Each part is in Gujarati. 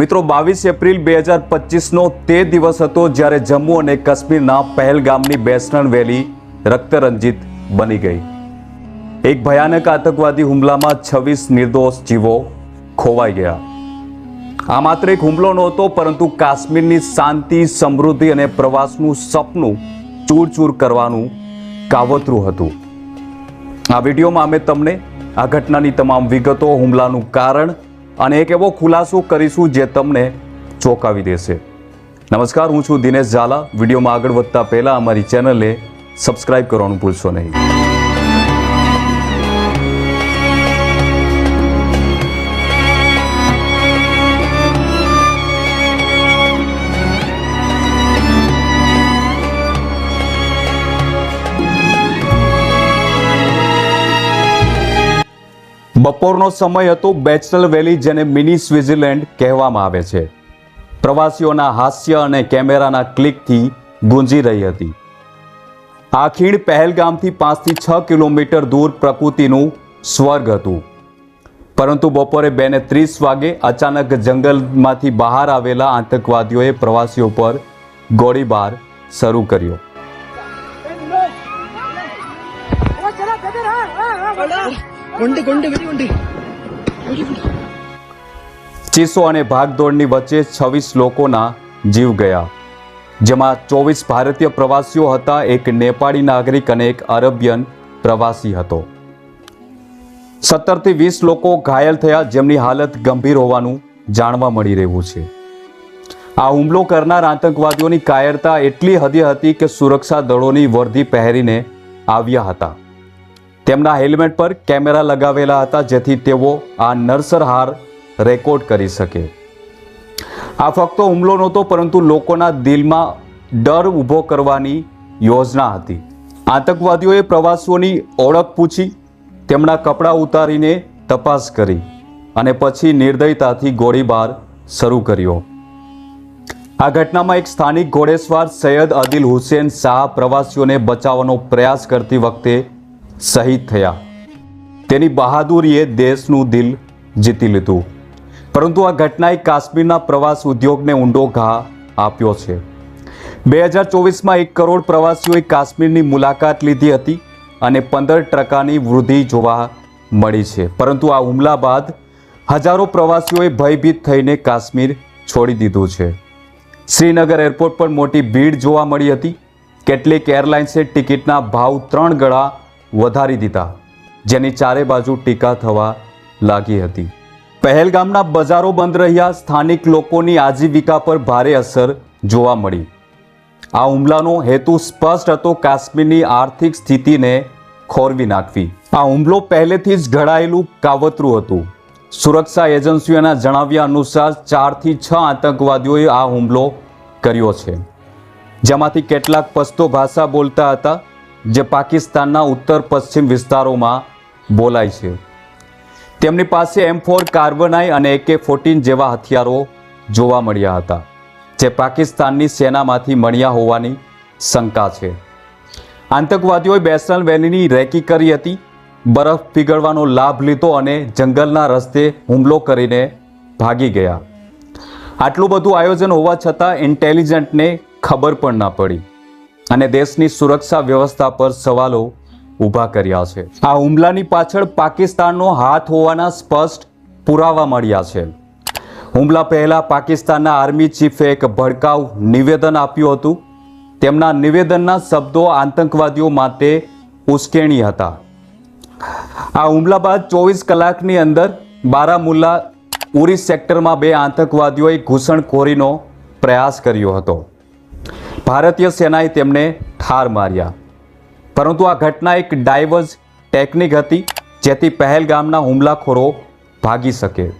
મિત્રો, બાવીસ એપ્રિલ બે હજાર પચીસનો તે દિવસ હતો જ્યારે જમ્મુ અને કાશ્મીરના પહેલગામની બેસણ વેલી રક્તરંજિત બની ગઈ. એક ભયાનક આતંકવાદી હુમલામાં છવ્વીસ નિર્દોષ જીવો ખોવાઈ ગયા. આ માત્ર એક હુમલો નહોતો, પરંતુ કાશ્મીરની શાંતિ, સમૃદ્ધિ અને પ્રવાસનું સપનું ચૂર કરવાનું કાવતરું હતું. આ વિડીયોમાં અમે તમને આ ઘટનાની તમામ વિગતો, હુમલાનું કારણ અને એક એવો ખુલાસો કરીશું જે તમને ચોંકાવી દેશે. નમસ્કાર, હું છું દિનેશ ઝાલા. વિડીયોમાં આગળ વધતા પહેલાં અમારી ચેનલને સબસ્ક્રાઇબ કરવાનું ભૂલશો નહીં. બપોરનો સમય હતો બેચલર વેલી જેને મિની સ્વિટ્ઝરલેન્ડ કહેવામાં આવે છે પ્રવાસીઓના હાસ્ય અને કેમેરાના ક્લિકથી ગુંજી રહી હતી આ ખીણ પહેલગામથી પાંચથી છ કિલોમીટર દૂર પ્રકૃતિનું સ્વર્ગ હતું પરંતુ બપોરે બે ને ત્રીસ વાગે અચાનક જંગલમાંથી બહાર આવેલા આતંકવાદીઓએ પ્રવાસીઓ પર ગોળીબાર શરૂ કર્યો ચીસો અને ભાગદોડની વચ્ચે છવ્વીસ લોકોના જીવ ગયા. જેમાં ચોવીસ ભારતીય પ્રવાસીઓ હતા, એક નેપાળી નાગરિક અને એક અરબિયન પ્રવાસી હતો. સત્તરથી વીસ લોકો ઘાયલ થયા, જેમની હાલત ગંભીર હોવાનું જાણવા મળી રહ્યું છે. આ હુમલો કરનાર આતંકવાદીઓની કાયરતા એટલી હદી હતી કે સુરક્ષા દળોની વર્દી પહેરીને આવ્યા હતા. તેમના હેલ્મેટ પર કેમેરા લગાવેલા હતા જેથી તેઓ આ નરસરહાર રેકોર્ડ કરી શકે. આ ફક્ત હુમલો નહોતો, પરંતુ લોકોના દિલમાં ડર ઊભો કરવાની યોજના હતી. આતંકવાદીઓએ પ્રવાસીઓની ઓળખ પૂછી, તેમના કપડાં ઉતારીને તપાસ કરી અને પછી નિર્દયતાથી ગોળીબાર શરૂ કર્યો. આ ઘટનામાં એક સ્થાનિક ઘોડેસવાર સૈયદ અદિલ હુસેન શાહ પ્રવાસીઓને બચાવવાનો પ્રયાસ કરતી વખતે શહીદ થયા. તેની બહાદુરીએ દેશનું દિલ જીતી લીધું. પરંતુ આ ઘટનાએ કાશ્મીરના પ્રવાસ ઉદ્યોગને ઊંડો ઘા આપ્યો છે. બે હજાર ચોવીસમાં એક કરોડ પ્રવાસીઓએ કાશ્મીરની મુલાકાત લીધી હતી અને પંદર ટકાની વૃદ્ધિ જોવા મળી છે. પરંતુ આ હુમલા બાદ હજારો પ્રવાસીઓએ ભયભીત થઈને કાશ્મીર છોડી દીધું છે. શ્રીનગર એરપોર્ટ પર મોટી ભીડ જોવા મળી હતી. કેટલીક એરલાઇન્સે ટિકિટના ભાવ ત્રણ ગણા વધારી દીધા, જેની ચારે બાજુ ટીકા થવા લાગી હતી. પહેલગામના બજારો બંધ રહ્યા, સ્થાનિક લોકોની આજીવિકા પર ભારે અસર જોવા મળી. આ હુમલાનો હેતુ સ્પષ્ટ હતો, કાશ્મીરની આર્થિક સ્થિતિને ખોરવી નાખવી. આ હુમલો પહેલેથી જ ઘડાયેલું કાવતરું હતું. સુરક્ષા એજન્સીઓના જણાવ્યા અનુસાર ચારથી છ આતંકવાદીઓએ આ હુમલો કર્યો છે. જેમાંથી કેટલાક પસ્તો ભાષા બોલતા હતા જે પાકિસ્તાનના ઉત્તર પશ્ચિમ વિસ્તારોમાં બોલાય છે. તેમની પાસે એમ ફોર કાર્બનાઈ અને એકે ફોર્ટીન જેવા હથિયારો જોવા મળ્યા હતા, જે પાકિસ્તાનની સેનામાંથી મળ્યા હોવાની શંકા છે. આતંકવાદીઓએ બેસલ વેલીની રેકી કરી હતી, બરફ પીગળવાનો લાભ લીધો અને જંગલના રસ્તે હુમલો કરીને ભાગી ગયા. આટલું બધું આયોજન હોવા છતાં ઇન્ટેલિજન્ટને ખબર પણ ના પડી. અને દેશની સુરક્ષા વ્યવસ્થા પર સવાલો ઊભા કર્યા છે. આ હુમલાની પાછળ પાકિસ્તાનનો હાથ હોવાના સ્પષ્ટ પુરાવા મળ્યા છે. હુમલા પહેલા પાકિસ્તાનના આર્મી ચીફે એક ભડકાઉ નિવેદન આપ્યું હતું. તેમના નિવેદનના શબ્દો આતંકવાદીઓ માટે ઉશ્કેરણી હતા. આ હુમલા બાદ ચોવીસ કલાકની અંદર બારામુલ્લા ઉરી સેક્ટરમાં બે આતંકવાદીઓએ ઘૂસણખોરીનો પ્રયાસ કર્યો હતો. ભારતીય સેનાએ તેમને ઠાર માર્યા. પરંતુ આ ઘટના એક ડાયવર્સ ટેકનિક હતી, જેથી પહેલગામના હુમલાખોરો ભાગી શકે.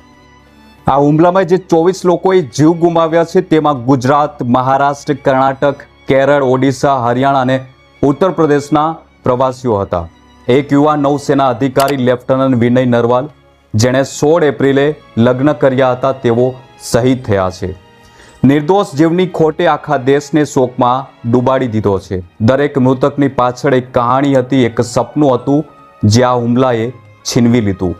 આ હુમલામાં જે ચોવીસ લોકોએ જીવ ગુમાવ્યા છે, તેમાં ગુજરાત, મહારાષ્ટ્ર, કર્ણાટક, કેરળ, ઓડિશા, હરિયાણા અને ઉત્તર પ્રદેશના પ્રવાસીઓ હતા. એક યુવા નૌસેના અધિકારી લેફ્ટનન્ટ વિનય નરવાલ, જેણે સોળ એપ્રિલે લગ્ન કર્યા હતા, તેઓ શહીદ થયા છે. નિર્દોષ જીવની ખોટે આખા દેશને શોકમાં ડૂબાડી દીધો છે. દરેક મૃતકની પાછળ એક કહાણી હતી, એક સપનું હતું, જે આ હુમલાએ છીનવી લીધું.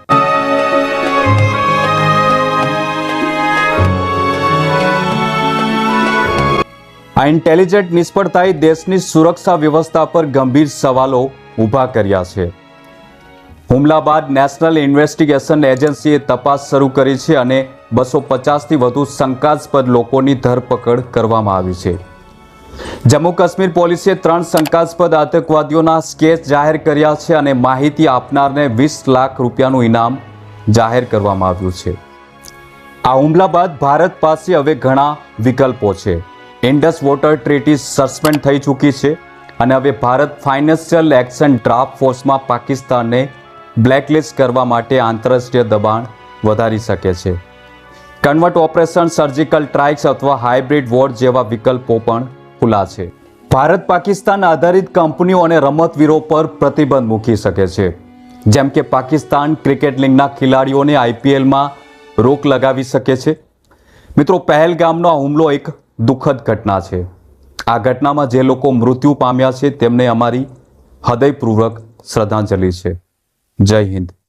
આ ઇન્ટેલિજન્ટ નિષ્ફળતાએ દેશની સુરક્ષા વ્યવસ્થા પર ગંભીર સવાલો ઊભા કર્યા છે. હુમલા બાદ નેશનલ ઇન્વેસ્ટિગેશન એજન્સીએ તપાસ શરૂ કરી છે અને બસો પચાસથી વધુ શંકાસ્પદ લોકોની ધરપકડ કરવામાં આવી છે. જમ્મુ કાશ્મીર પોલીસે ત્રણ શંકાસ્પદ આતંકવાદીઓના સ્કેચ જાહેર કર્યા છે અને માહિતી આપનારને વીસ લાખ રૂપિયાનું ઇનામ જાહેર કરવામાં આવ્યું છે. આ હુમલા બાદ ભારત પાસે હવે ઘણા વિકલ્પો છે. ઇન્ડસ વોટર ટ્રીટી સસ્પેન્ડ થઈ ચૂકી છે અને હવે ભારત ફાઇનાન્શિયલ એક્શન ડ્રાફ્ટ ફોર્સમાં પાકિસ્તાનને બ્લેકલિસ્ટ કરવા માટે આંતરરાષ્ટ્રીય દબાણ વધારી શકે છે. કન્વર્ટ ઓપરેશન, સર્જિકલ ટ્રાઇક્સ અથવા હાઇબ્રિડ વોર જેવા વિકલ્પો પણ ખુલ્લા છે. ભારત પાકિસ્તાન આધારિત કંપનીઓ અને રમતવીરો પર પ્રતિબંધ મૂકી શકે છે. જેમ કે પાકિસ્તાન ક્રિકેટ લીગના ખેલાડીઓને આઈપીએલમાં રોક લગાવી શકે છે. મિત્રો, પહેલગામનો આ હુમલો એક દુઃખદ ઘટના છે. આ ઘટનામાં જે લોકો મૃત્યુ પામ્યા છે, તેમને અમારી હૃદયપૂર્વક શ્રદ્ધાંજલિ છે. જય હિન્દ.